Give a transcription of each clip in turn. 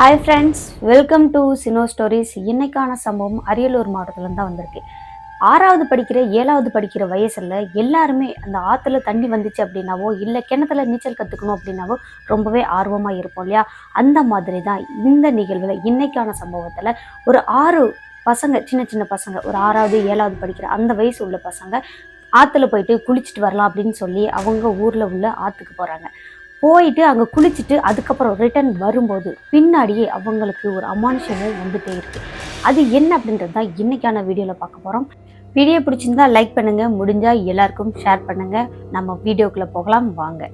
Hi friends welcome to சினோ stories இன்னைக்கான சம்பவம் அரியலூர் மாவட்டத்துலேருந்து தான் வந்திருக்கு. ஆறாவது படிக்கிற ஏழாவது படிக்கிற வயசில் எல்லாருமே அந்த ஆற்றுல தண்ணி வந்துச்சு அப்படின்னாவோ இல்லை கிணத்துல நீச்சல் கற்றுக்கணும் அப்படின்னாவோ ரொம்பவே ஆர்வமாக இருப்போம் இல்லையா? அந்த மாதிரி தான் இந்த நிகழ்வில் இன்னைக்கான சம்பவத்தில் ஒரு ஆறு பசங்க சின்ன சின்ன பசங்க ஒரு ஆறாவது ஏழாவது படிக்கிற அந்த வயசு உள்ள பசங்க ஆற்றுல போயிட்டு குளிச்சுட்டு வரலாம் அப்படின்னு சொல்லி அவங்க ஊரில் உள்ள ஆற்றுக்கு போகிறாங்க போயிட்டு அங்கே குளிச்சுட்டு அதுக்கப்புறம் ரிட்டர்ன் வரும்போது பின்னாடியே அவங்களுக்கு ஒரு அமானுஷமும் வந்துட்டே இருக்கு. அது என்ன அப்படின்றது தான் இன்னைக்கான வீடியோவில் பார்க்க போகிறோம் வீடியோ பிடிச்சிருந்தா லைக் பண்ணுங்க முடிஞ்சா எல்லாருக்கும் ஷேர் பண்ணுங்க. நம்ம வீடியோக்குள்ள போகலாம் வாங்க.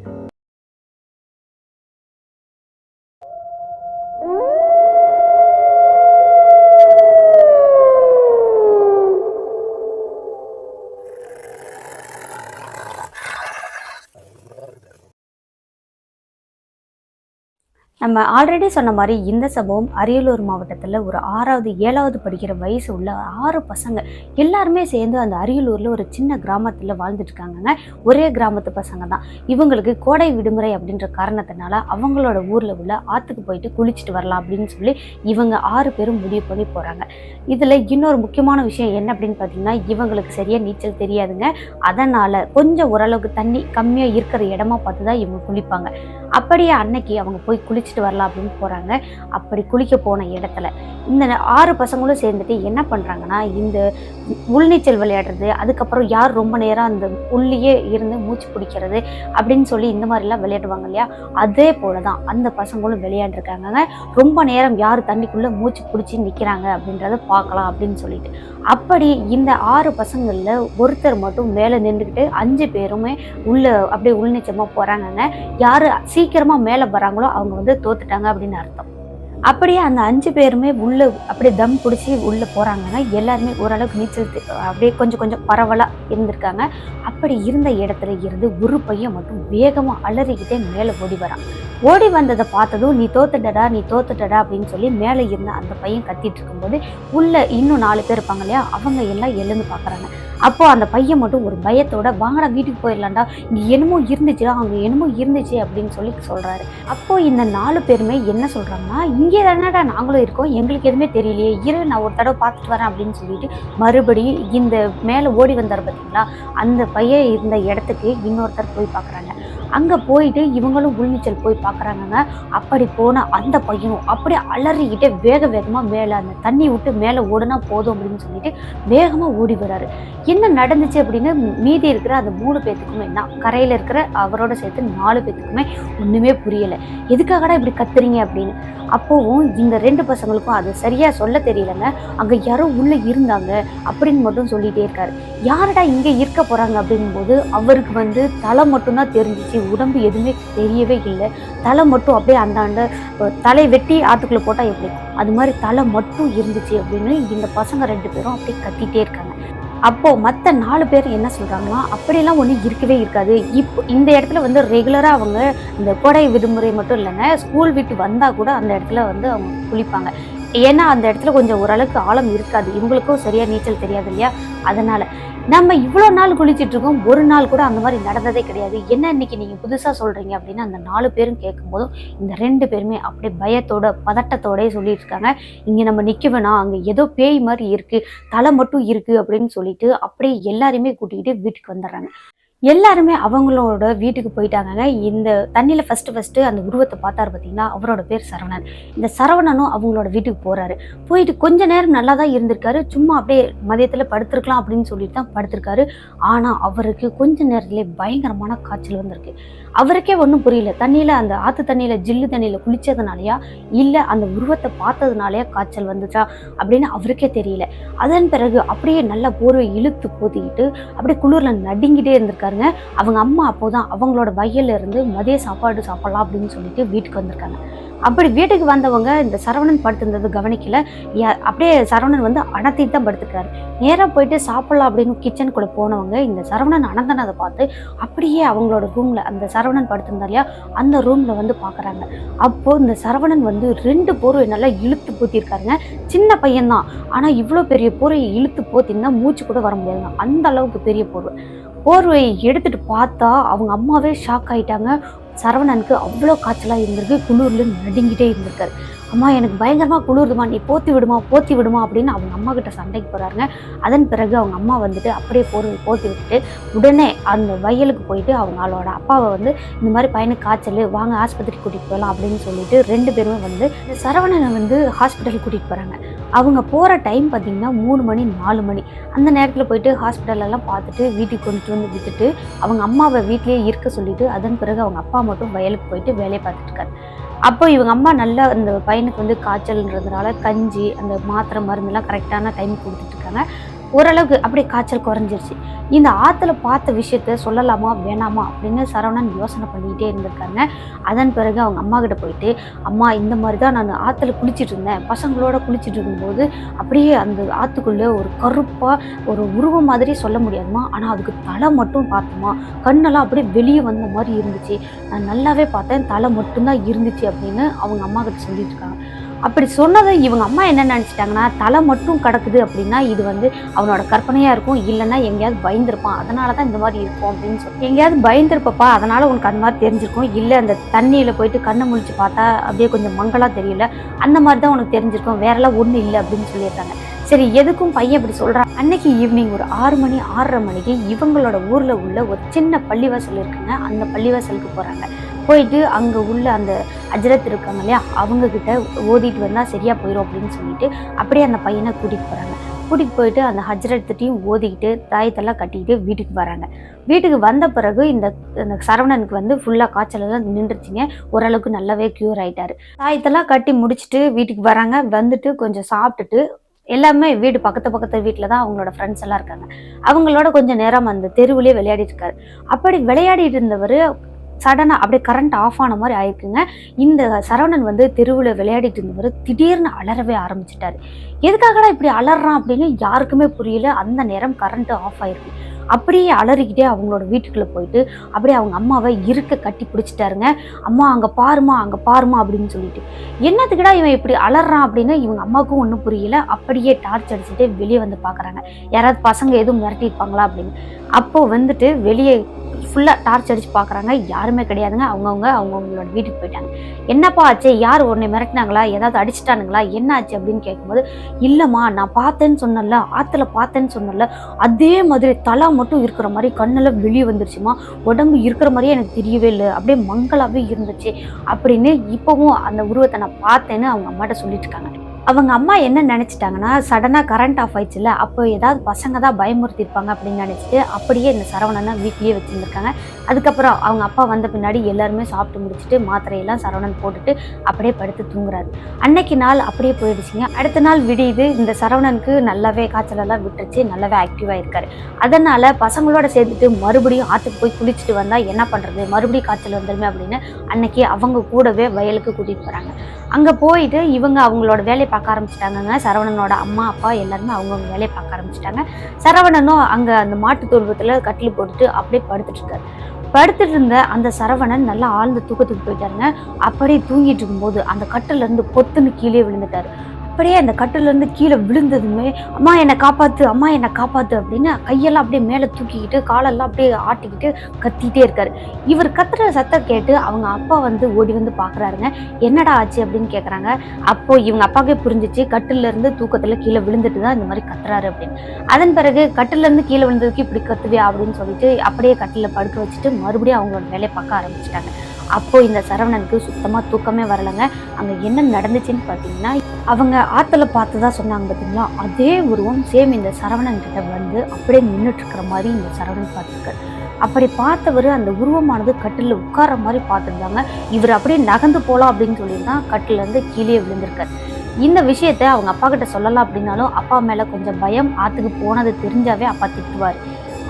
நம்ம ஆல்ரெடி சொன்ன மாதிரி இந்த சம்பவம் அரியலூர் மாவட்டத்தில் ஒரு ஆறாவது ஏழாவது படிக்கிற வயசு உள்ள ஆறு பசங்க எல்லாருமே சேர்ந்து அந்த அரியலூரில் ஒரு சின்ன கிராமத்தில் வாழ்ந்துட்டுருக்காங்கங்க. ஒரே கிராமத்து பசங்க தான். இவங்களுக்கு கோடை விடுமுறை அப்படின்ற காரணத்தினால அவங்களோட ஊரில் உள்ள ஆற்றுக்கு போயிட்டு குளிச்சுட்டு வரலாம் அப்படின்னு சொல்லி இவங்க ஆறு பேரும் முடிவு பண்ணி போகிறாங்க இதில் இன்னொரு முக்கியமான விஷயம் என்ன அப்படின்னு பார்த்தீங்கன்னா இவங்களுக்கு சரியாக நீச்சல் தெரியாதுங்க. அதனால் கொஞ்சம் ஓரளவுக்கு தண்ணி கம்மியாக இருக்கிற இடமா பார்த்து தான் இவங்க குளிப்பாங்க. அப்படியே அன்னைக்கு அவங்க போய் குளிச்சு குளிச்சுட்டு வரலாம் அப்படின்னு போகிறாங்க அப்படி குளிக்க போன இடத்துல இந்த ஆறு பசங்களும் சேர்ந்துட்டு என்ன பண்ணுறாங்கன்னா இந்த உள்நீச்சல் விளையாடுறது அதுக்கப்புறம் யார் ரொம்ப நேரம் அந்த உள்ளேயே இருந்து மூச்சு பிடிக்கிறது அப்படின்னு சொல்லி இந்த மாதிரிலாம் விளையாடுவாங்க இல்லையா? அதே போல தான் அந்த பசங்களும் விளையாண்டுருக்காங்க ரொம்ப நேரம் யார் தண்ணிக்குள்ளே மூச்சு பிடிச்சி நிற்கிறாங்க அப்படின்றத பார்க்கலாம் அப்படின்னு சொல்லிட்டு. அப்படி இந்த ஆறு பசங்களில் ஒருத்தர் மட்டும் மேலே நின்றுக்கிட்டு அஞ்சு பேருமே உள்ள அப்படியே உள்நீச்சமாக போகிறாங்கங்க யார் சீக்கிரமாக மேலே வராங்களோ அவங்க வந்து தோத்துட்டாங்க அப்படின்னு அர்த்தம். அப்படியே அந்த அஞ்சு பேருமே உள்ள அப்படியே தம் பிடிச்சி உள்ளே போகிறாங்கன்னா எல்லாருமே ஓரளவுக்கு நீச்சல் அப்படியே கொஞ்சம் கொஞ்சம் பரவலாக இருந்திருக்காங்க. அப்படி இருந்த இடத்துல இருந்து ஒரு பையன் மட்டும் வேகமாக அலறிக்கிட்டே மேலே ஓடி வரான். ஓடி வந்ததை பார்த்ததும் நீ தோத்துட்டடா நீ தோத்துட்டடா அப்படின்னு சொல்லி மேலே இருந்த அந்த பையன் கத்திட்டு இருக்கும்போது உள்ள இன்னும் நாலு பேர் இருப்பாங்க இல்லையா அவங்க எல்லாம் எழுந்து பார்க்குறாங்க அப்போ அந்த பையன் மட்டும் ஒரு பயத்தோட வாங்கடா வீட்டுக்கு போயிடலாண்டா இங்கே என்னமோ இருந்துச்சுடா அங்கே என்னமோ இருந்துச்சு அப்படின்னு சொல்லி சொல்கிறாரு அப்போ இந்த நாலு பேருமே என்ன சொல்கிறாங்கன்னா இங்கே தானடா நாங்களும் இருக்கோம் எங்களுக்கு எதுவுமே தெரியலையே. இரு நான் ஒரு தடவை பார்த்துட்டு வரேன் அப்படின்னு சொல்லிட்டு மறுபடியும் இந்த மேலே ஓடி வந்தார் பார்த்தீங்களா அந்த பையன் இருந்த இடத்துக்கு இன்னொருத்தர் போய் பார்க்குறாங்க அங்கே போயிட்டு இவங்களும் உள்நீச்சல் போய் பார்க்குறாங்கங்க அப்படி போன அந்த பையனும் அப்படியே அலறிக்கிட்டே வேக வேகமாக மேலே அந்த தண்ணி விட்டு மேலே ஓடுனா போதும் அப்படின்னு சொல்லிட்டு வேகமாக ஓடி வராரு. என்ன நடந்துச்சு அப்படின்னு மீதி இருக்கிற அந்த மூணு பேத்துக்குமே நான் கரையில் இருக்கிற அவரோட சேர்த்து நாலு பேத்துக்குமே ஒன்றுமே புரியலை. எதுக்காகடா இப்படி கத்துறீங்க அப்படின்னு. அப்போவும் இந்த ரெண்டு பசங்களுக்கும் அது சரியாக சொல்ல தெரியலங்க. அங்கே யாரோ உள்ளே இருந்தாங்க அப்படின்னு மட்டும் சொல்லிகிட்டே இருக்காரு. யாரடா இங்கே இருக்க போகிறாங்க அப்படிங்கும்போது அவருக்கு வந்து தலை மட்டும்தான் தெரிஞ்சிச்சு. உடம்பு எதுவுமே தெரியவே இல்லை. தலை மட்டும் அப்படியே அந்தாண்ட தலை வெட்டி ஆற்றுக்குள்ளே போட்டால் எப்படி? அது மாதிரி தலை மட்டும் இருந்துச்சு அப்படின்னு இந்த பசங்க ரெண்டு பேரும் அப்படியே கத்திட்டே இருக்காங்க. அப்போது மற்ற நாலு பேர் என்ன சொல்கிறாங்கன்னா அப்படிலாம் ஒன்றும் இருக்கவே இருக்காது. இப்போ இந்த இடத்துல வந்து ரெகுலராக அவங்க இந்த கோடை விடுமுறை மட்டும் இல்லைங்க ஸ்கூல் விட்டு வந்தால் கூட அந்த இடத்துல வந்து அவங்க குளிப்பாங்க. ஏன்னா அந்த இடத்துல கொஞ்சம் ஓரளவுக்கு ஆழம் இருக்காது. இவங்களுக்கும் சரியாக நீச்சல் தெரியாது இல்லையா? அதனால் நம்ம இவ்வளோ நாள் குளிச்சிட்டு இருக்கோம் ஒரு நாள் கூட அந்த மாதிரி நடந்ததே கிடையாது. என்ன இன்னைக்கு நீங்கள் புதுசாக சொல்கிறீங்க அப்படின்னு அந்த நாலு பேரும் கேட்கும்போதும் இந்த ரெண்டு பேருமே அப்படியே பயத்தோட பதட்டத்தோடயே சொல்லிட்டு இருக்காங்க இங்கே நம்ம நிற்க வேணாம் அங்கே ஏதோ பேய் மாதிரி இருக்குது தலை மட்டும் இருக்குது அப்படின்னு சொல்லிட்டு அப்படியே எல்லாரையுமே கூட்டிகிட்டு வீட்டுக்கு வந்துடுறாங்க. எல்லாருமே அவங்களோட வீட்டுக்கு போயிட்டாங்க இந்த தண்ணியில் ஃபஸ்ட்டு ஃபஸ்ட்டு அந்த உருவத்தை பார்த்தாரு பார்த்தீங்கன்னா அவரோட பேர் சரவணன். இந்த சரவணனும் அவங்களோட வீட்டுக்கு போகிறாரு போயிட்டு கொஞ்ச நேரம் நல்லா தான் இருந்திருக்காரு. சும்மா அப்படியே மதியத்தில் படுத்திருக்கலாம் அப்படின்னு சொல்லிட்டு தான் படுத்திருக்காரு. ஆனால் அவருக்கு கொஞ்ச நேரத்துலேயே பயங்கரமான காய்ச்சல் வந்திருக்கு. அவருக்கே ஒன்றும் புரியல. தண்ணியில் அந்த ஆற்று தண்ணியில் ஜில்லு தண்ணியில் குளித்ததுனாலையா இல்லை அந்த உருவத்தை பார்த்ததுனாலயா காய்ச்சல் வந்துச்சா அப்படின்னு அவருக்கே தெரியல. அதன் பிறகு அப்படியே நல்லா போர்வை இழுத்து போத்திக்கிட்டு அப்படியே குளிரில் நடுங்கிட்டே இருந்திருக்காருங்க. அவங்க அம்மா அப்போதான் அவங்களோட வயல்ல இருந்து மதிய சாப்பாடு சாப்பிடலாம் அப்படின்னு சொல்லிட்டு வீட்டுக்கு வந்திருக்காங்க. அப்படி வீட்டுக்கு வந்தவங்க இந்த சரவணன் படுத்திருந்தது கவனிக்கல. அப்படியே சரவணன் வந்து அனத்தி தான் படுத்துக்கிறாரு. நேராக போயிட்டு சாப்பிடலாம் அப்படின்னு கிச்சனுக்குள்ளே போனவங்க இந்த சரவணன் அனந்தனதை பார்த்து அப்படியே அவங்களோட ரூம்ல அந்த சரவணன் படுத்திருந்தா இல்லையா? அந்த ரூம்ல வந்து பார்க்குறாங்க. அப்போ இந்த சரவணன் வந்து ரெண்டு போர்வை நல்லா இழுத்து போத்திருக்காருங்க. சின்ன பையன்தான் ஆனால் இவ்வளோ பெரிய போர்வையை இழுத்து போத்திருந்தா மூச்சு கூட வர முடியாதுங்க. அந்த அளவுக்கு பெரிய போர்வை. போர்வையை எடுத்துட்டு பார்த்தா அவங்க அம்மாவே ஷாக் ஆயிட்டாங்க. சரவணனுக்கு அவ்வளோ காய்ச்சலாக இருந்திருக்கு. குளிரில் நடுங்கிட்டே இருந்திருக்காரு. அம்மா எனக்கு பயங்கரமாக குளிருதுமா நீ போத்தி விடுமா போத்தி விடுமா அப்படின்னு அவங்க அம்மா கிட்ட சண்டைக்கு போகிறாங்க அதன் பிறகு அவங்க அம்மா வந்துட்டு அப்படியே போர் போத்தி விட்டுட்டு உடனே அந்த வயலுக்கு போயிட்டு அவங்களோட அப்பாவை வந்து இந்த மாதிரி பையனுக்கு காய்ச்சல் வாங்க ஆஸ்பத்திரிக்கு கூட்டிகிட்டு போகலாம் அப்படின்னு சொல்லிட்டு ரெண்டு பேருமே வந்து சரவணனை வந்து ஹாஸ்பிட்டலுக்கு கூட்டிகிட்டு போகிறாங்க அவங்க போகிற டைம் பார்த்திங்கன்னா மூணு மணி நாலு மணி. அந்த நேரத்தில் போயிட்டு ஹாஸ்பிட்டலெல்லாம் பார்த்துட்டு வீட்டுக்கு கொண்டுட்டு வந்து விட்டுட்டு அவங்க அம்மாவை வீட்டிலேயே இருக்க சொல்லிவிட்டு அதன் பிறகு அவங்க அப்பா மட்டும் வயலுக்கு போயிட்டு வேலையை பார்த்துட்டு இருக்காரு. அப்போ இவங்க அம்மா நல்லா அந்த பையனுக்கு வந்து காய்ச்சல்ன்றதுனால கஞ்சி அந்த மாத்திரை மருந்தெல்லாம் கரெக்டான டைம் கொடுத்துட்டு இருக்காங்க. ஓரளவுக்கு அப்படியே காய்ச்சல் குறைஞ்சிருச்சு. இந்த ஆற்றுல பார்த்த விஷயத்த சொல்லலாமா வேணாமா அப்படின்னு சரவணன் யோசனை பண்ணிக்கிட்டே இருந்திருக்காங்க. அதன் பிறகு அவங்க அம்மா கிட்ட போயிட்டு அம்மா இந்த மாதிரி தான் நான் ஆற்றுல குளிச்சுட்டு இருந்தேன். பசங்களோட குளிச்சிட்டு இருக்கும்போது அப்படியே அந்த ஆற்றுக்குள்ளே ஒரு கருப்பாக ஒரு உருவம் மாதிரி சொல்ல முடியாதுமா? ஆனால் அதுக்கு தலை மட்டும் பார்த்தோமா? கண்ணெல்லாம் அப்படியே வெளியே வந்த மாதிரி இருந்துச்சு. நான் நல்லாவே பார்த்தேன். தலை மட்டும்தான் இருந்துச்சு அப்படின்னு அவங்க அம்மா கிட்ட சொல்லிட்டு இருக்காங்க. அப்படி சொன்னதும் இவங்க அம்மா என்ன நினச்சிட்டாங்கன்னா தலை மட்டும் கிடக்குது அப்படின்னா இது வந்து அவனோட கற்பனையாக இருக்கும். இல்லைன்னா எங்கேயாவது பயந்துருப்பான். அதனால தான் இந்த மாதிரி இருக்கும் அப்படின்னு சொல்லி எங்கேயாவது பயந்துருப்பப்பா அதனால் உனக்கு அந்த மாதிரி தெரிஞ்சிருக்கும். இல்லை அந்த தண்ணியில் போயிட்டு கண்ணை முழிச்சு பார்த்தா அப்படியே கொஞ்சம் மங்கலாக தெரியல. அந்த மாதிரி தான் உனக்கு தெரிஞ்சிருக்கும். வேறெல்லாம் ஒன்றும் இல்லை அப்படின்னு சொல்லியிருக்காங்க. சரி எதுக்கும் பையன் இப்படி சொல்கிறான் அன்னைக்கு ஈவினிங் ஒரு ஆறு மணி ஆறரை மணிக்கு இவங்களோட ஊரில் உள்ள ஒரு சின்ன பள்ளிவாசல் இருக்குங்க. அந்த பள்ளிவாசலுக்கு போகிறாங்க போயிட்டு அங்கே உள்ள அந்த அஜரத் இருக்காங்க இல்லையா அவங்கக்கிட்ட ஓதிட்டு வந்தால் சரியாக போயிடும் அப்படின்னு சொல்லிட்டு அப்படியே அந்த பையனை கூட்டிகிட்டு போகிறாங்க கூட்டிகிட்டு போயிட்டு அந்த ஹஜ்ரத்தையும் ஓதிக்கிட்டு தாயத்தெல்லாம் கட்டிக்கிட்டு வீட்டுக்கு வராங்க. வீட்டுக்கு வந்த பிறகு இந்த இந்த சரவணனுக்கு வந்து ஃபுல்லாக காய்ச்சலெல்லாம் நின்றுச்சிங்க நின்றுச்சுங்க ஓரளவுக்கு நல்லாவே க்யூர் ஆகிட்டார் தாயத்தெல்லாம் கட்டி முடிச்சுட்டு வீட்டுக்கு வராங்க. வந்துட்டு கொஞ்சம் சாப்பிட்டுட்டு எல்லாமே வீடு பக்கத்து பக்கத்து வீட்டில் தான் அவங்களோட ஃப்ரெண்ட்ஸ் எல்லாம் இருக்காங்க. அவங்களோட கொஞ்சம் நேரம் அந்த தெருவுலேயே விளையாடிட்டு இருக்காரு. அப்படி விளையாடிட்டு இருந்தவர் சடனாக அப்படியே கரண்ட் ஆஃப் ஆன மாதிரி ஆயிருக்குங்க. இந்த சரவணன் வந்து தெருவில் விளையாடிட்டு இருந்தவர் திடீர்னு அலறவே ஆரம்பிச்சிட்டாரு. எதுக்காகடா இப்படி அலறான் அப்படின்னு யாருக்குமே புரியல. அந்த நேரம் கரண்ட்டு ஆஃப் ஆயிருக்கு. அப்படியே அலறிக்கிட்டே அவங்களோட வீட்டுக்குள்ளே போயிட்டு அப்படியே அவங்க அம்மாவை இருக்க கட்டி பிடிச்சிட்டாருங்க. அம்மா அங்கே பாருமா அங்கே பாருமா அப்படின்னு சொல்லிட்டு. என்னத்துக்குடா இவன் இப்படி அலறான் அப்படின்னு இவங்க அம்மாவுக்கும் ஒன்றும் புரியல. அப்படியே டார்ச் அடிச்சுட்டு வெளியே வந்து பார்க்குறாங்க யாராவது பசங்க எதுவும் மிரட்டியிருப்பாங்களா அப்படின்னு. அப்போது வந்துட்டு வெளியே ஃபுல்லாக டார்ச் அடிச்சு பார்க்குறாங்க யாருமே கிடையாதுங்க. அவங்கவுங்க அவங்கவுங்களோட வீட்டுக்கு போயிட்டாங்க. என்னப்பா ஆச்சு? யார் உன்னை மிரட்டினாங்களா? ஏதாவது அடிச்சிட்டானுங்களா? என்ன ஆச்சு அப்படின்னு கேட்கும்போது இல்லைம்மா நான் பார்த்தேன்னு சொன்னல ஆற்றுல பார்த்தேன்னு சொன்னல அதே மாதிரி தலா மட்டும் இருக்கிற மாதிரி கண்ணில் வெளியே வந்துருச்சுமா? உடம்பு இருக்கிற மாதிரியே எனக்கு தெரியவே இல்லை. அப்படியே மங்களாகவே இருந்துச்சு. அப்படின்னு இப்போவும் அந்த உருவத்தை நான் பார்த்தேன்னு அவங்க அம்மாட்ட சொல்லிட்டு இருக்காங்க. அவங்க அம்மா என்ன நினச்சிட்டாங்கன்னா சடனாக கரண்ட் ஆஃப் ஆயிடுச்சுல அப்போ ஏதாவது பசங்க தான் பயமுறுத்திருப்பாங்க அப்படின்னு நினச்சிட்டு அப்படியே இந்த சரவணனை வீட்லேயே வச்சுருந்துருக்காங்க. அதுக்கப்புறம் அவங்க அப்பா வந்த பின்னாடி எல்லாருமே சாப்பிட்டு முடிச்சுட்டு மாத்திரையெல்லாம் சரவணன் போட்டுட்டு அப்படியே படுத்து தூங்குறாரு. அன்னைக்கு நாள் அப்படியே போயிடுச்சுங்க. அடுத்த நாள் விடியுது. இந்த சரவணனுக்கு நல்லாவே காய்ச்சலெல்லாம் விட்டுருச்சு. நல்லாவே ஆக்டிவாக இருக்காரு. அதனால் பசங்களோட சேர்ந்துட்டு மறுபடியும் ஆற்றுக்கு போய் குளிச்சுட்டு வந்தால் என்ன பண்ணுறது மறுபடியும் காய்ச்சல் வந்துடுமே அப்படின்னு அன்னைக்கு அவங்க கூடவே வயலுக்கு கூட்டிகிட்டு போகிறாங்க அங்கே போயிட்டு இவங்க அவங்களோட வேலையை பார்க்க ஆரம்பிச்சிட்டாங்கங்க. சரவணனோட அம்மா அப்பா எல்லாருமே அவங்கவுங்க வேலையை பார்க்க ஆரம்பிச்சிட்டாங்க. சரவணனும் அங்கே அந்த மாட்டு துருவத்தில் கட்டில் போட்டுட்டு அப்படியே படுத்துட்டு இருக்காரு. படுத்துட்டு இருந்த அந்த சரவணன் நல்லா ஆழ்ந்த தூக்கத்துக்கு போயிட்டாருங்க. அப்படியே தூங்கிட்டு இருக்கும்போது அந்த கட்டிலேருந்து பொத்துன்னு கீழே விழுந்துட்டாரு. அப்படியே அந்த கட்டிலேருந்து கீழே விழுந்ததுமே அம்மா என்னை காப்பாற்று அம்மா என்னை காப்பாற்று அப்படின்னு கையெல்லாம் அப்படியே மேலே தூக்கிக்கிட்டு காலெல்லாம் அப்படியே ஆட்டிக்கிட்டு கத்திட்டே இருக்காரு. இவர் கத்துற சத்தம் கேட்டு அவங்க அப்பா வந்து ஓடி வந்து பார்க்குறாருங்க என்னடா ஆச்சு? அப்படின்னு கேட்குறாங்க அப்போ இவங்க அப்பாவுக்கே புரிஞ்சிச்சு கட்டிலேருந்து தூக்கத்தில் கீழே விழுந்துட்டு தான் இந்த மாதிரி கத்துறாரு அப்படின்னு. அதன் பிறகு கட்டிலேருந்து கீழே விழுந்ததுக்கு இப்படி கத்துவியா அப்படின்னு சொல்லிட்டு அப்படியே கட்டிலில் படுக்க வச்சுட்டு மறுபடியும் அவங்களோட வேலையை பார்க்க ஆரம்பிச்சிட்டாங்க. அப்போ இந்த சரவணனுக்கு சுத்தமாக தூக்கமே வரலைங்க. அங்கே என்ன நடந்துச்சுன்னு பார்த்தீங்கன்னா அவங்க ஆத்துல பார்த்ததா சொன்னாங்க பார்த்தீங்களா அதே உருவம் சேம் இந்த சரவணன் கிட்ட வந்து அப்படியே நின்றுட்டுருக்கிற மாதிரி இந்த சரவணன் பார்த்துருக்காரு. அப்படி பார்த்தவர் அந்த உருவமானது கட்டில் உட்கார மாதிரி பார்த்துருந்தாங்க. இவர் அப்படியே நகர்ந்து போகலாம் அப்படின்னு சொல்லி தான் கட்டிலேருந்து கீழே விழுந்திருக்கார். இந்த விஷயத்தை அவங்க அப்பா கிட்ட சொல்லலாம் அப்படின்னாலும் அப்பா மேலே கொஞ்சம் பயம் ஆற்றுக்கு போனது தெரிஞ்சாவே அப்பா திட்டுவார்.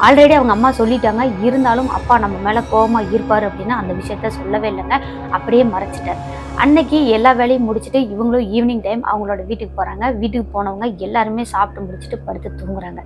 ஆல்ரெடி அவங்க அம்மா சொல்லிட்டாங்க. இருந்தாலும் அப்பா நம்ம மேலே கோபமாக இருப்பார் அப்படின்னு அந்த விஷயத்த சொல்லவே இல்லைங்க. அப்படியே மறைச்சிட்டார். அன்னைக்கு எல்லா வேலையும் முடிச்சுட்டு இவங்களும் ஈவினிங் டைம் அவங்களோட வீட்டுக்கு போகிறாங்க வீட்டுக்கு போனவங்க எல்லாருமே சாப்பிட்டு முடிச்சுட்டு படுத்து தூங்குறாங்க.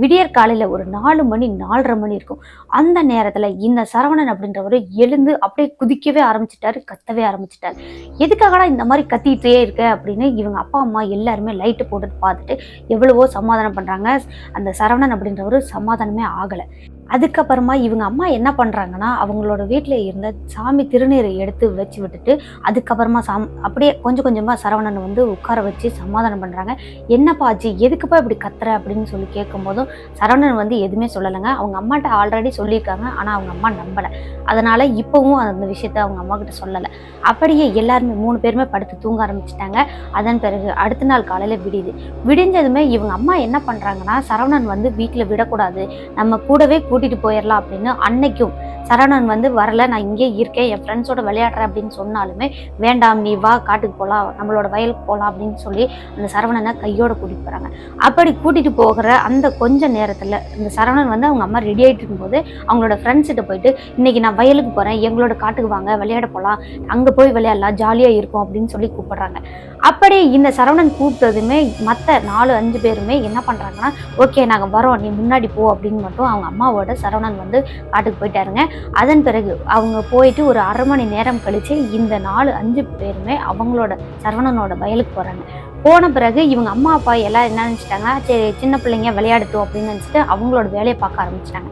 விடியற் காலையில் ஒரு நாலு மணி நாலரை மணி இருக்கும். அந்த நேரத்தில் இந்த சரவணன் அப்படின்றவர் எழுந்து அப்படியே குதிக்கவே ஆரம்பிச்சிட்டாரு கத்தவே ஆரம்பிச்சிட்டாரு. எதுக்காகடா இந்த மாதிரி கத்திட்டே இருக்க அப்படின்னு இவங்க அப்பா அம்மா எல்லாருமே லைட்டு போட்டுட்டு பார்த்துட்டு எவ்வளவோ சமாதானம் பண்ணுறாங்க அந்த சரவணன் அப்படின்றவர் சமாதானமே ஆகலை. அதுக்கப்புறமா இவங்க அம்மா என்ன பண்ணுறாங்கன்னா அவங்களோட வீட்டில் இருந்த சாமி திருநீரை எடுத்து வச்சு விட்டுட்டு அதுக்கப்புறமா சாம் அப்படியே கொஞ்சம் கொஞ்சமாக சரவணன் வந்து உட்கார வச்சு சமாதானம் பண்ணுறாங்க என்னப்பா ஆச்சு? எதுக்குப்பா இப்படி கத்துற? அப்படின்னு சொல்லி கேட்கும்போதும் சரவணன் வந்து எதுவுமே சொல்லலைங்க. அவங்க அம்மாட்ட ஆல்ரெடி சொல்லியிருக்காங்க. ஆனால் அவங்க அம்மா நம்பலை. அதனால் இப்போவும் அந்த விஷயத்த அவங்க அம்மா கிட்ட சொல்லலை. அப்படியே எல்லாருமே மூணு பேருமே படுத்து தூங்க ஆரம்பிச்சிட்டாங்க. அதன் பிறகு அடுத்த நாள் காலையில் விடியுது. விடிஞ்சதுமே இவங்க அம்மா என்ன பண்ணுறாங்கன்னா சரவணன் வந்து வீட்டில் விடக்கூடாது. நம்ம கூடவே கூட்டிகிட்டு போயிடலாம் அப்படின்னு அன்னைக்கும் சரவணன் வந்து வரல நான் இங்கே இருக்கேன் என் ஃப்ரெண்ட்ஸோட விளையாடுறேன் அப்படின்னு சொன்னாலுமே வேண்டாம் நீ வா காட்டுக்கு போகலாம் நம்மளோட வயலுக்கு போகலாம் அப்படின்னு சொல்லி அந்த சரவணனை கையோட கூட்டிகிட்டு போகிறாங்க அப்படி கூட்டிகிட்டு போகிற அந்த கொஞ்ச நேரத்தில் இந்த சரவணன் வந்து அவங்க அம்மா ரெடி ஆகிட்டு இருக்கும்போது அவங்களோட ஃப்ரெண்ட்ஸ்கிட்ட போயிட்டு இன்னைக்கு நான் வயலுக்கு போகிறேன் எங்களோட காட்டுக்கு வாங்க விளையாட போகலாம் அங்கே போய் விளையாடலாம் ஜாலியாக இருக்கும் அப்படின்னு சொல்லி கூப்பிடுறாங்க. அப்படி இந்த சரவணன் கூப்பிட்டதுமே மற்ற நாலு அஞ்சு பேருமே என்ன பண்ணுறாங்கன்னா ஓகே நாங்கள் வரோம் நீ முன்னாடி போ அப்படின்னு மட்டும் அவங்க அம்மாவோட சரவணன் வந்து காட்டுக்கு போயிட்டாருங்க. அதன் பிறகு அவங்க போயிட்டு ஒரு அரை மணி நேரம் கழிச்சு இந்த நாலு அஞ்சு பேருமே அவங்களோட சரவணனோட வயலுக்கு போகிறாங்க போன பிறகு இவங்க அம்மா அப்பா எல்லாம் என்ன நினச்சிட்டாங்க சரி சின்ன பிள்ளைங்க விளையாடட்டும் அப்படின்னு நினச்சிட்டு அவங்களோட வேலையை பார்க்க ஆரம்பிச்சிட்டாங்க.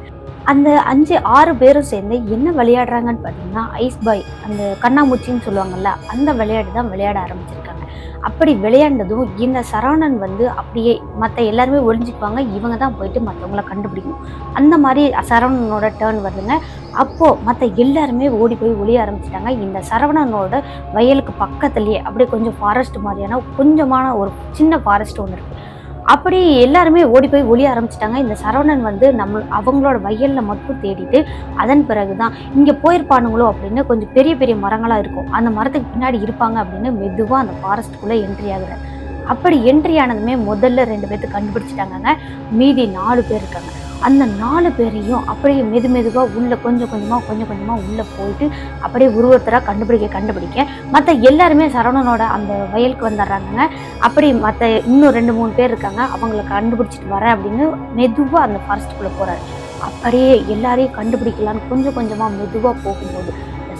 அந்த அஞ்சு ஆறு பேரும் சேர்ந்து என்ன விளையாடுறாங்கன்னு பார்த்தீங்கன்னா ஐஸ் பாய் அந்த கண்ணாமூச்சின்னு சொல்லுவாங்கல்ல அந்த விளையாட்டு தான் விளையாட ஆரம்பிச்சிருக்காங்க. அப்படி விளையாண்டதும் இந்த சரவணன் வந்து அப்படியே மற்ற எல்லாருமே ஒளிஞ்சுக்குவாங்க இவங்க தான் போயிட்டு மற்றவங்கள கண்டுபிடிக்கணும். அந்த மாதிரி சரவணனோட டேர்ன் வருதுங்க. அப்போது மற்ற எல்லாருமே ஓடி போய் ஒளிய ஆரம்பிச்சிட்டாங்க. இந்த சரவணனோட வயலுக்கு பக்கத்துலேயே அப்படியே கொஞ்சம் ஃபாரஸ்ட் மாதிரியான கொஞ்சமான ஒரு சின்ன ஃபாரஸ்ட் ஒன்று இருக்குது அப்படி எல்லாருமே ஓடி போய் ஒளிய ஆரம்பிச்சிட்டாங்க. இந்த சரவணன் வந்து நம்ம அவங்களோட வயலில் மட்டும் தேடிட்டு அதன் பிறகு தான் இங்கே போயிருப்பானுங்களோ அப்படின்னு கொஞ்சம் பெரிய பெரிய மரங்களாக இருக்கும். அந்த மரத்துக்கு பின்னாடி இருப்பாங்க அப்படின்னு மெதுவாக அந்த ஃபாரஸ்ட்டுக்குள்ளே என்ட்ரி ஆகுறாரு. அப்படி என்ட்ரி ஆனதுமே முதல்ல ரெண்டு பேர்த்து கண்டுபிடிச்சிட்டாங்க மீதி நாலு பேர் இருக்காங்க. அந்த நாலு பேரையும் அப்படியே மெது மெதுவாக உள்ளே கொஞ்சம் கொஞ்சமாக கொஞ்சம் கொஞ்சமாக உள்ளே போயிட்டு அப்படியே உருவத்தராக கண்டுபிடிக்க கண்டுபிடிக்க மற்ற எல்லாருமே சரவணனோட அந்த வயலுக்கு வந்துடுறாங்கங்க. அப்படி மற்ற இன்னும் ரெண்டு மூணு பேர் இருக்காங்க. அவங்கள கண்டுபிடிச்சிட்டு வரேன் அப்படின்னு மெதுவாக அந்த ஃபாரஸ்ட்டுக்குள்ளே போகிறாரு அப்படியே எல்லாரையும் கண்டுபிடிக்கலான்னு கொஞ்சம் கொஞ்சமாக மெதுவாக போகும்போது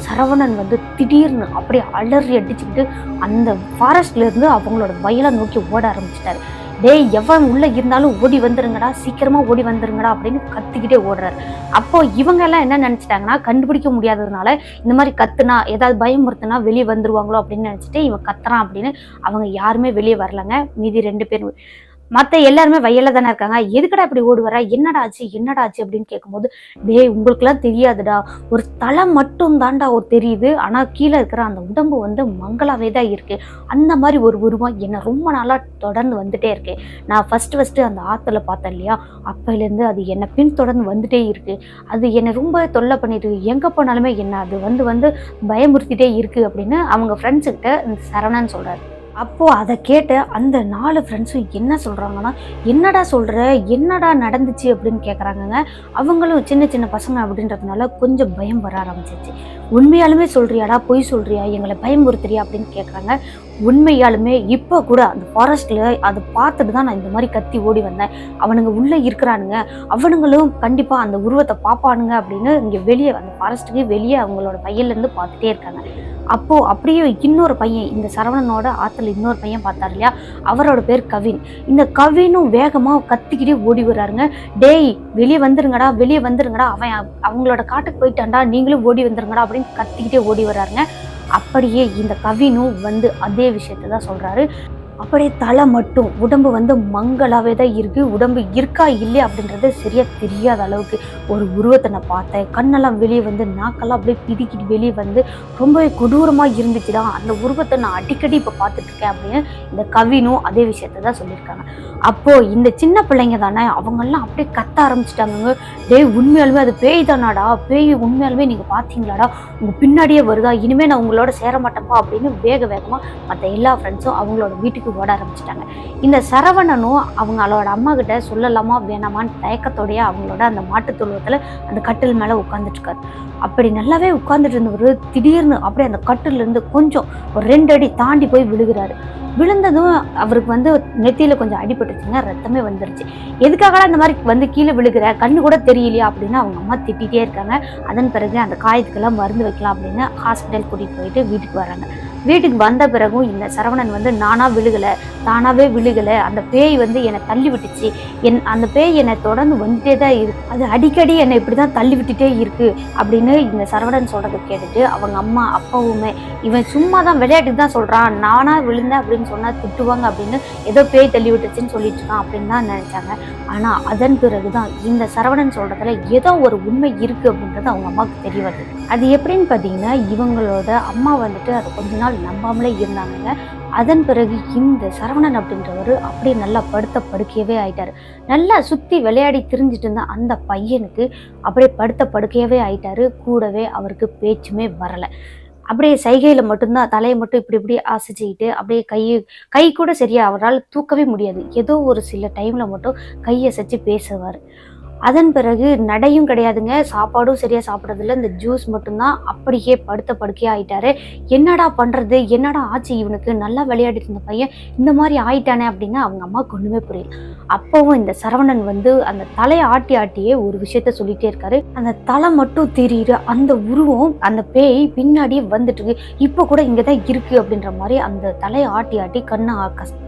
சரவணன் வந்து திடீர்னு அப்படியே அலறி அடிச்சுக்கிட்டு அந்த ஃபாரஸ்ட்லேருந்து அவங்களோட வயலை நோக்கி ஓட ஆரம்பிச்சிட்டாரு. டேய் எவன் உள்ளே இருந்தாலும் ஓடி வந்துருங்கடா சீக்கிரமாக ஓடி வந்துருங்கடா அப்படின்னு கத்திக்கிட்டே ஓடுறாரு. அப்போ இவங்க எல்லாம் என்ன நினச்சிட்டாங்கன்னா கண்டுபிடிக்க முடியாததுனால இந்த மாதிரி கத்துனா ஏதாவது பயமுறுத்துனா வெளியே வந்துருவாங்களோ அப்படின்னு நினச்சிட்டு இவன் கத்துறான் அப்படின்னு அவங்க யாருமே வெளியே வரலங்க. மீதி ரெண்டு பேரும் மற்ற எல்லாருமே வயல்ல தானே இருக்காங்க. எதுக்கடா இப்படி ஓடுவர என்னடா ஆச்சு? என்னடா ஆச்சு? அப்படின்னு கேட்கும்போது டேய் உங்களுக்குலாம் தெரியாதுடா. ஒரு தலை மட்டும் தாண்டா ஒரு தெரியுது. ஆனால் கீழே இருக்கிற அந்த உடம்பு வந்து மங்களாவே தான் இருக்கு. அந்த மாதிரி ஒரு உருவம் என்னை ரொம்ப நாளாக தொடர்ந்து வந்துட்டே இருக்கு. நான் ஃபர்ஸ்ட் ஃபர்ஸ்ட் அந்த ஆற்றுல பார்த்தேன் இல்லையா? அப்போலேருந்து அது என்னை பின்தொடர்ந்து வந்துட்டே இருக்கு. அது என்னை ரொம்ப தொல்லை பண்ணிட்டு எங்கே போனாலுமே என்ன அது வந்து வந்து பயமுறுத்திட்டே இருக்கு அப்படின்னு அவங்க ஃப்ரெண்ட்ஸுக்கிட்ட இந்த சரவணன் சொல்கிறாரு அப்போது அதை கேட்டு அந்த நாலு ஃப்ரெண்ட்ஸும் என்ன சொல்கிறாங்கன்னா என்னடா சொல்கிற என்னடா நடந்துச்சு? அப்படின்னு கேட்குறாங்கங்க அவங்களும் சின்ன சின்ன பசங்க அப்படின்றதுனால கொஞ்சம் பயம் வர ஆரம்பிச்சிச்சு உண்மையாலுமே சொல்கிறியாடா பொய் சொல்கிறியா எங்களை பயமுறுத்துறியா அப்படின்னு கேட்குறாங்க உண்மையாலுமே இப்போ கூட அந்த ஃபாரஸ்ட்டில் அதை பார்த்துட்டு தான் நான் இந்த மாதிரி கத்தி ஓடி வந்தேன். அவனுங்க உள்ளே இருக்கிறானுங்க. அவனுங்களும் கண்டிப்பாக அந்த உருவத்தை பார்ப்பானுங்க அப்படின்னு இங்கே வெளியே அந்த ஃபாரஸ்ட்டுக்கு வெளியே அவங்களோட வயல்லேருந்து பார்த்துட்டே இருக்காங்க. அப்போது அப்படியே இன்னொரு பையன் இந்த சரவணனோட ஆற்றுல இன்னொரு பையன் பார்த்தார் இல்லையா? அவரோட பேர் கவின். இந்த கவினும் வேகமாக கத்திக்கிட்டே ஓடி வர்றாருங்க. டேய் வெளியே வந்துருங்கடா வெளியே வந்துருங்கடா. அவன் அவங்களோட காட்டுக்கு போயிட்டான்டா. நீங்களும் ஓடி வந்துருங்கடா அப்படின்னு கத்திக்கிட்டே ஓடி வர்றாருங்க. அப்படியே இந்த கவினும் வந்து அதே விஷயத்த தான் சொல்கிறாரு அப்படியே தலை மட்டும் உடம்பு வந்து மங்களாகவே தான் இருக்குது உடம்பு இருக்கா இல்லையா அப்படின்றது சரியாக தெரியாத அளவுக்கு ஒரு உருவத்தை நான் பார்த்தேன். கண்ணெல்லாம் வெளியே வந்து நாக்கெல்லாம் அப்படியே பிடிக்கிட்டு வெளியே வந்து ரொம்பவே கொடூரமாக இருந்துச்சுடா. அந்த உருவத்தை நான் அடிக்கடி இப்போ பார்த்துட்ருக்கேன் அப்படின்னு இந்த கவினும் அதே விஷயத்த தான் சொல்லியிருக்காங்க. அப்போது இந்த சின்ன பிள்ளைங்க தானே அவங்கெல்லாம் அப்படியே கத்த ஆரம்பிச்சிட்டாங்க டேய் உண்மையாலுமே அது பேய் தானாடா. பேய் உண்மையாலுமே நீங்கள் பார்த்தீங்களாடா? உங்கள் பின்னாடியே வருதா? இனிமேல் நான் உங்களோட சேர மாட்டேன்ப்பா அப்படின்னு வேக வேகமாக மற்ற எல்லா ஃப்ரெண்ட்ஸும் அவங்களோட வீட்டுக்கு ஓட ஆரம்பிச்சிட்டாங்க. இந்த சரவணனும் அவங்களோட அம்மா கிட்ட சொல்லலாமா வேணாமான்னு தயக்கத்தோடைய அவங்களோட அந்த மாட்டுத் தொழுவத்தில் அந்த கட்டில் மேலே உட்காந்துட்ருக்காரு அப்படி நல்லாவே உட்காந்துட்டு இருந்தவர் திடீர்னு அப்படியே அந்த கட்டிலேருந்து கொஞ்சம் ஒரு ரெண்டு அடி தாண்டி போய் விழுகிறாரு. விழுந்ததும் அவருக்கு வந்து நெத்தியில் கொஞ்சம் அடிபட்டுச்சுங்க ரத்தமே வந்துருச்சு. எதுக்காக இந்த மாதிரி வந்து கீழே விழுகிற? கண்ணு கூட தெரியலையா அப்படின்னு அவங்க அம்மா திட்டிகிட்டே இருக்காங்க. அதன் பிறகு அந்த காயத்துக்கெல்லாம் மருந்து வைக்கலாம் அப்படின்னு ஹாஸ்பிட்டல் கூட்டிகிட்டு போயிட்டு வீட்டுக்கு வராங்க. வீட்டுக்கு வந்த பிறகும் இந்த சரவணன் வந்து நானா விழுகலை தானாகவே விழுகலை. அந்த பேய் வந்து என்னை தள்ளி விட்டுச்சு. என் அந்த பேய் என்னை தொடர்ந்து வந்துட்டே தான் இருக்கு. அது அடிக்கடி என்னை இப்படி தான் தள்ளி விட்டுட்டே இருக்குது அப்படின்னு இந்த சரவணன் சொல்கிறத கேட்டுட்டு அவங்க அம்மா அப்பாவுமே இவன் சும்மா தான் விளையாட்டுக்கு தான் சொல்கிறான் நானாக விழுந்தேன் அப்படின்னு சொன்னால் திட்டுவாங்க அப்படின்னு ஏதோ பேய் தள்ளி விட்டுச்சுன்னு சொல்லிட்டு இருக்கான் அப்படின்னு தான் நினச்சாங்க. ஆனால் அதன் பிறகு தான் இந்த சரவணன் சொல்கிறதுல ஏதோ ஒரு உண்மை இருக்குது அப்படின்றது அவங்க அம்மாவுக்கு தெரிய வருது. அது எப்படின்னு பார்த்தீங்கன்னா இவங்களோட அம்மா வந்துட்டு அதை கொஞ்ச நாள் நம்பாமலே இருந்தாங்க அதன் பிறகு இந்த சரவணன் அப்படின்றவர் அப்படியே நல்லா படுத்த படுக்கையவே ஆயிட்டாரு. நல்லா சுற்றி விளையாடி திரிஞ்சிட்டு இருந்த அந்த பையனுக்கு அப்படியே படுத்த படுக்கையவே ஆயிட்டாரு. கூடவே அவருக்கு பேச்சுமே வரலை. அப்படியே சைகையில் மட்டும்தான் தலையை மட்டும் இப்படி இப்படி அசைச்சிக்கிட்டு அப்படியே கை கை கூட சரியா அவரால் தூக்கவே முடியாது. ஏதோ ஒரு சில டைமில் மட்டும் கையை அசைச்சு பேசுவார். அதன் பிறகு நடையும் கிடையாதுங்க. சாப்பாடும் சரியாக சாப்பிட்றதில்ல. இந்த ஜூஸ் மட்டும்தான் அப்படியே படுத்த படுக்கையாக ஆயிட்டாரு. என்னடா பண்ணுறது என்னடா ஆச்சு இவனுக்கு? நல்லா விளையாடிட்டு இருந்த பையன் இந்த மாதிரி ஆயிட்டானே அப்படின்னு அவங்க அம்மாவுக்கு ஒன்றுமே புரியல. அப்போவும் இந்த சரவணன் வந்து அந்த தலையை ஆட்டி ஆட்டியே ஒரு விஷயத்த சொல்லிட்டே இருக்காரு. அந்த தலை மட்டும் தெரியுற அந்த உருவம் அந்த பேய் பின்னாடியே வந்துட்டு இருக்கு. இப்போ கூட இங்கே தான் இருக்கு அப்படின்ற மாதிரி அந்த தலையை ஆட்டி ஆட்டி கண்ணை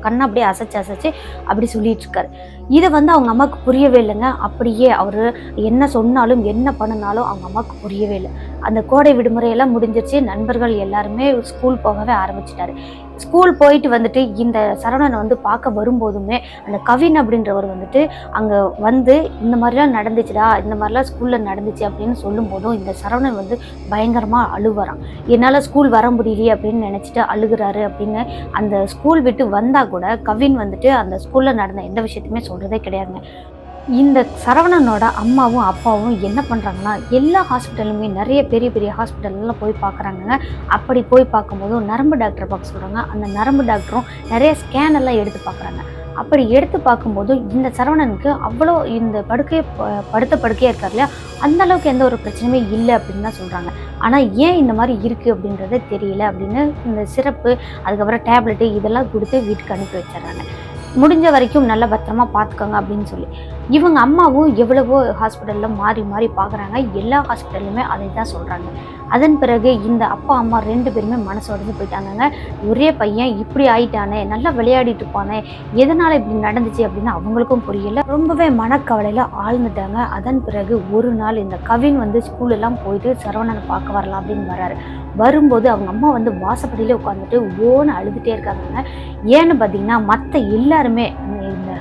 கண்ணை அப்படியே அசைச்சு அசைச்சு அப்படி சொல்லிட்டு இருக்காரு. இதை வந்து அவங்க அம்மாவுக்கு புரியவே இல்லைங்க. அப்படியே அவர் என்ன சொன்னாலும் என்ன பண்ணினாலும் அவங்க அம்மாவுக்கு புரியவே இல்லை. அந்த கோடை விடுமுறையெல்லாம் முடிஞ்சிருச்சு. நண்பர்கள் எல்லாருமே ஸ்கூல் போகவே ஆரம்பிச்சிட்டாரு. ஸ்கூல் போயிட்டு வந்துட்டு இந்த சரவணனை வந்து பார்க்க வரும்போதுமே அந்த கவின் அப்படின்றவர் வந்துட்டு அங்கே வந்து இந்த மாதிரிலாம் நடந்துச்சுடா இந்த மாதிரிலாம் ஸ்கூலில் நடந்துச்சு அப்படின்னு சொல்லும்போதும் இந்த சரவணன் வந்து பயங்கரமாக அழுவறான் என்னால் ஸ்கூல் வர முடியலையே அப்படின்னு நினச்சிட்டு அழுகுறாரு அப்படின்னு அந்த ஸ்கூல் விட்டு வந்தால் கூட கவின் வந்துட்டு அந்த ஸ்கூலில் நடந்த எந்த விஷயத்தையுமே சொல்கிறதே கிடையாதுங்க. இந்த சரவணனோட அம்மாவும் அப்பாவும் என்ன பண்ணுறாங்கன்னா எல்லா ஹாஸ்பிட்டலுமே நிறைய பெரிய பெரிய ஹாஸ்பிட்டல்லாம் போய் பார்க்குறாங்கங்க அப்படி போய் பார்க்கும்போது நரம்பு டாக்டர் பார்க்க சொல்கிறாங்க அந்த நரம்பு டாக்டரும் நிறைய ஸ்கேன் எல்லாம் எடுத்து பார்க்குறாங்க. அப்படி எடுத்து பார்க்கும்போது இந்த சரவணனுக்கு அவ்வளோ இந்த படுக்கையை ப- படுத்த படுக்கையாக இருக்கார் இல்லையா? அந்த அளவுக்கு எந்த ஒரு பிரச்சனையுமே இல்லை அப்படின்னு தான் சொல்கிறாங்க ஆனால் ஏன் இந்த மாதிரி இருக்குது அப்படின்றதே தெரியல அப்படின்னு இந்த சிறப்பு அதுக்கப்புறம் டேப்லெட்டு இதெல்லாம் கொடுத்து வீட்டுக்கு அனுப்பி வச்சிடுறாங்க. முடிஞ்ச வரைக்கும் நல்லா பத்திரமா பார்த்துக்கோங்க அப்படின்னு சொல்லி. இவங்க அம்மாவும் எவ்வளவோ ஹாஸ்பிட்டலில் மாறி மாறி பார்க்குறாங்க எல்லா ஹாஸ்பிட்டல்லுமே அதை தான் சொல்கிறாங்க அதன் பிறகு இந்த அப்பா அம்மா ரெண்டு பேருமே மனசு உடஞ்சு போயிட்டாங்கங்க. ஒரே பையன் இப்படி ஆயிட்டானே நல்லா விளையாடிட்டு இருப்பானே எதனால் இப்படி நடந்துச்சு அப்படின்னு அவங்களுக்கும் புரியல. ரொம்பவே மனக்கவலையில் ஆழ்ந்துட்டாங்க. அதன் பிறகு ஒரு நாள் இந்த கவின் வந்து ஸ்கூலெல்லாம் போயிட்டு சரவணனை பார்க்க வரலாம் அப்படின்னு வராரு வரும்போது அவங்க அம்மா வந்து வாசப்படியில் உட்காந்துட்டு ஓன்னு அழுதுகிட்டே இருக்காங்க ஏன்னு பார்த்தீங்கன்னா மற்ற எல்லாருமே